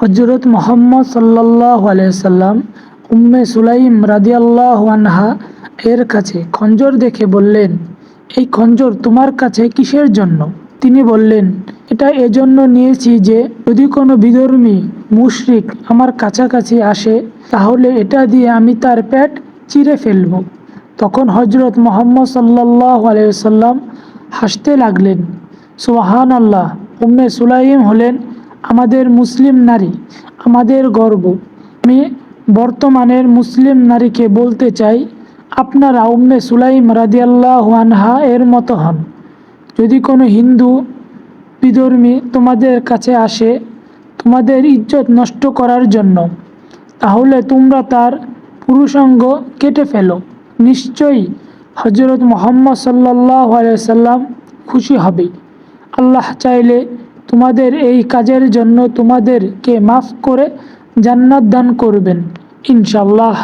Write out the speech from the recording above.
হজরত মোহাম্মদ সাল্লাহ আলাইসাল্লাম উম্মে সুলাইম রাদিয়াল্লাহ আনহা এর কাছে খঞ্জর দেখে বললেন, এই খঞ্জর তোমার কাছে কিসের জন্য? তিনি বললেন, এটা এজন্য নিয়েছি যে যদি কোনো বিধর্মী মুশরিক আমার কাছাকাছি আসে, তাহলে এটা দিয়ে আমি তার পেট চিরে ফেলব। তখন হজরত মোহাম্মদ সাল্লাহ আলাইসাল্লাম হাসতে লাগলেন সোহান আল্লাহ উম্মে সুলাইম হলেন আমাদের মুসলিম নারী, আমাদের গর্ব। আমি বর্তমানের মুসলিম নারীকে বলতে চাই, আপনারা উম্মে সুলাইম রাদিয়াল্লাহু আনহা এর মতো হন। যদি কোনো হিন্দু বিধর্মী তোমাদের কাছে আসে তোমাদের ইজ্জত নষ্ট করার জন্য, তাহলে তোমরা তার পুরুষাঙ্গ কেটে ফেলো। নিশ্চয়ই হজরত মোহাম্মদ সাল্লাহ সাল্লাম খুশি হবে। আল্লাহ চাইলে তোমাদের এই কাজের জন্য তোমাদেরকে মাফ করে জান্নাত দান করবেন ইনশাল্লাহ